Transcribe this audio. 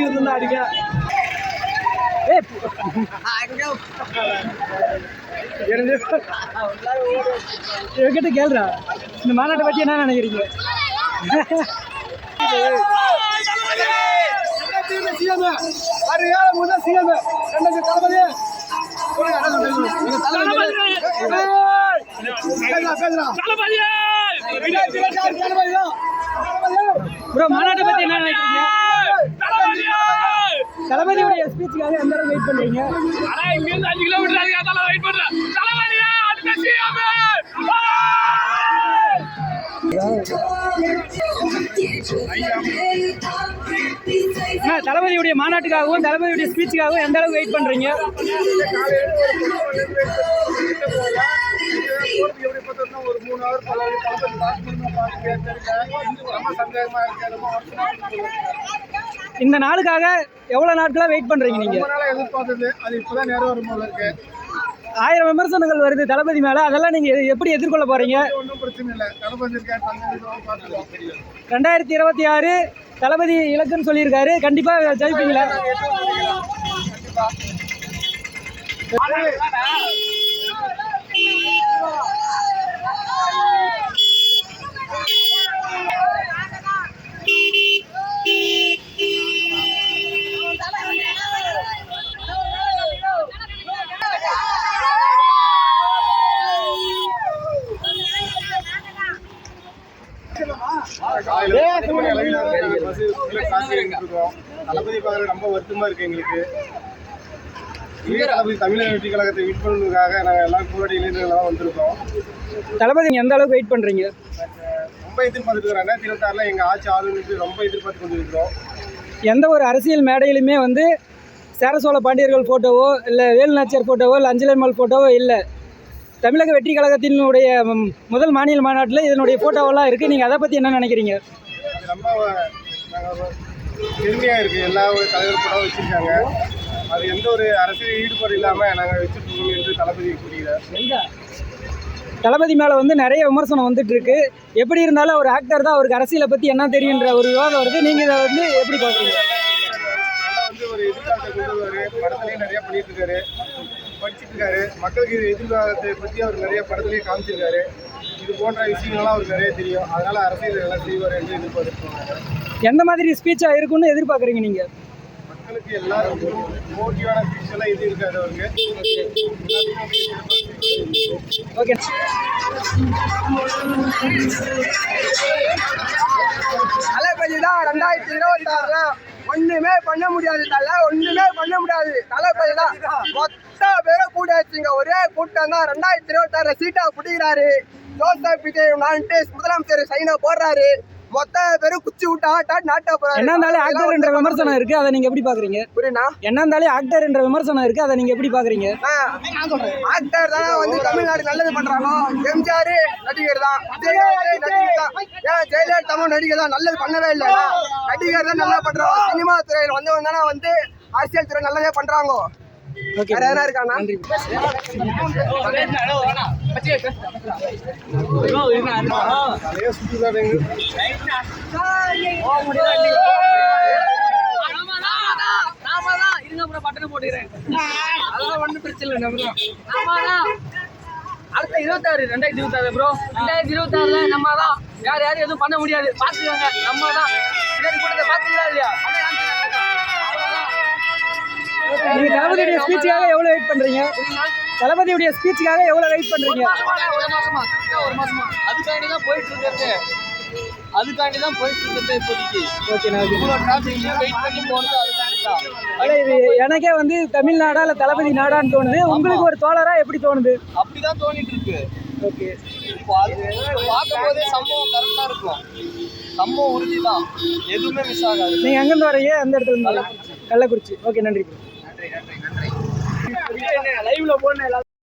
அடிக்கிறது அடிக்க ஏய் இவகிட்ட கேளுடா இந்த மாநாட்டை பத்தி என்ன நினைக்கிறீங்க சிஎம் ஆறு ஏழு மூணு சிஎம் ரெண்டு தளபதி ப்ரோ மாநாட்டை பத்தி என்ன நினைக்கிறீங்க தளபதியோடைய ஸ்பீச்சுக்காக எந்த அளவுக்கு வெயிட் பண்றீங்க அண்ணா, தளபதியுடைய மாநாட்டுக்காகவும் தளபதியுடைய ஸ்பீச்சுக்காகவும் எந்த அளவுக்கு வெயிட் பண்றீங்க? ஒரு மூணு ஹவர் பல ரொம்ப சந்தேகமா இருக்கு. ரொம்ப இந்த நாளுக்காக எவ்வளவு நாட்களா வெயிட் பண்றீங்க நீங்க? ரொம்ப நாளா எதிர்பார்த்தது. அது இப்பதான் நிறைவேறும் போல இருக்கு. ஆயிரம் விமர்சனங்கள் வருது தளபதி மேல. அதெல்லாம் நீங்க எ- எப்படி எதிர்கொள்ள போறீங்க? ஒன்றும் பிரச்சனை இல்லை. தளபதி ரெண்டாயிரத்தி இருபத்தி ஆறு தளபதி இலக்குன்னு சொல்லியிருக்காரு. கண்டிப்பா ஜெயிப்பீங்களா? தளபதி பார்க்கறது ரொம்ப வருத்தமா இருக்கு எங்களுக்கு. தமிழக வெற்றி கழகத்தை பண்ணுறதுக்காக நாங்கள் எல்லாம் கூடி இளைஞர்களாக வந்திருக்கோம். தளபதி நீங்க எந்த அளவுக்கு வெயிட் பண்றீங்க? ரொம்ப எதிர்பார்த்துட்டு இருக்கோம் ரெண்டாயிரத்தி இருபத்தாறுல எங்கள் ஆட்சி ஆளுநருக்கு ரொம்ப எதிர்பார்த்து எந்த ஒரு அரசியல் மேடையிலுமே வந்து சேரசோழ பாண்டியர்கள் ஃபோட்டோவோ இல்லை வேலுநாச்சியார் ஃபோட்டோவோ இல்லை அஞ்சலம்மாள் ஃபோட்டோவோ இல்லை. தமிழக வெற்றி கழகத்தினுடைய முதல் மாநில மாநாட்டில் இதனுடைய ஃபோட்டோவெல்லாம் இருக்குது நீங்கள் அதை பற்றி என்ன நினைக்கிறீங்க? ரொம்ப பெருமையாக இருக்குது எல்லா ஒரு தலைவர் கூட வச்சுருக்காங்க. அது எந்த ஒரு அரசியல் ஈடுபாடு இல்லாமல் நாங்கள் வச்சுருக்கோம் என்று தளபதி கூறுகிறார். தளபதி மேலே வந்து நிறைய விமர்சனம் வந்துட்டு இருக்கு. எப்படி இருந்தாலும் ஒரு ஆக்டர் தான். அவருக்கு அரசியலை பற்றி என்ன தெரியுன்ற ஒரு விவாதம் வருது. நீங்கள் இதை வந்து எப்படி பார்க்குறீங்க? வந்து ஒரு எதிர்காலத்தை கொண்டு வருவார் படத்துலேயும் நிறைய பண்ணிட்டு இருக்காரு படிச்சுட்டு இருக்காரு மக்களுக்கு இது எதிர்காலத்தை பற்றி அவர் நிறைய படத்துலேயே காமிச்சிருக்காரு. இது போன்ற விஷயங்கள்லாம் அவருக்கு நிறைய தெரியும். அதனால அரசியல் எல்லாம் செய்வார் என்று எதிர்பார்த்துருக்காங்க எந்த மாதிரி ஸ்பீச்சாக இருக்கும்னு எதிர்பார்க்குறீங்க நீங்கள் மக்களுக்கு எல்லாருக்கும் போட்டியான ஸ்பீச் எல்லாம் இது இருக்காது அவருக்கு ஓகே தளபதி தான் ரெண்டாயிரத்தி இருபத்தாறுல ஒண்ணுமே பண்ண முடியாது தலை ஒண்ணுமே பண்ண முடியாது. தளபதி தான் மொத்த பேரும் கூட வச்சுங்க ஒரே கூட்டம் தான். ரெண்டாயிரத்தி இருபத்தாறுல சீட்டா பிடிக்கிறாரு. ஜோசப் விஜய் நான்ட்டு முதலமைச்சர் சைனா போடுறாரு. மொத்த பேரும் குச்சி விட்டு ஆட்டா நாட்டா என்ன இருந்தாலும் ஆக்டர் என்ற விமர்சனம் இருக்குது அதை நீங்கள் எப்படி பார்க்குறீங்க புரியுண்ணா என்ன இருந்தாலும் ஆக்டர் என்ற விமர்சனம் இருக்குது அதை நீங்கள் எப்படி பார்க்குறீங்க ஆக்டர் தான் வந்து தமிழ்நாடு நல்லது பண்றாங்க எம்ஜிஆர் நடிகர் தான். ஜெயலலிதா தமிழ் நடிகர் தான் நல்லது பண்ணவே இல்லை நடிகர் தான் நல்லா பண்றாங்க சினிமா துறையில் வந்தவங்க தானே வந்து அரசியல் துறை நல்லதே பண்றாங்க. ஓகே வேற நிறைய சுற்றுலாங்க அடுத்த இருபத்தாறு ரெண்டாயிரத்தி இருபத்தாறு ப்ரோ ரெண்டாயிரத்தி இருபத்தாறுல நம்ம தான் யார் யாரும் எதுவும் பண்ண முடியாது பார்த்துக்கோங்க நம்ம தான். கூட்டத்தை பார்த்துக்கலாம் இல்லையா ஸ்பீச்சுக்காக எவ்வளோ வெயிட் பண்ணுறீங்க தளபதியுடைய ஸ்பீச்சுக்காக எவ்வளோ வெயிட் பண்ணுறீங்க ஒரு மாசமா ஒரு மாசமா அதுக்காண்டி தான் போயிட்டு இருக்கிறது அதுக்காண்டி தான் போயிட்டு இருக்கிறது இப்போதைக்கு ஓகே நான் இவ்வளோ டிராஃபிக்லயும் வெயிட் பண்ணி போகிறது அதுக்காண்டி இது எனக்கே வந்து தமிழ்நாடா இல்லை தளபதி நாடான்னு தோணுது. உங்களுக்கு ஒரு தோழரா எப்படி தோணுது? அப்படிதான் தோணிட்டு இருக்கு. ஓகே பார்க்கும் போதே சம்பவம் கரெக்டா இருக்கும். சம்பவம் உறுதி தான் எதுவுமே மிஸ் ஆகாது. நீங்கள் எங்கேருந்து வரீங்க? அந்த இடத்துல கள்ளக்குறிச்சி. ஓகே நன்றி. லைவ்ல போன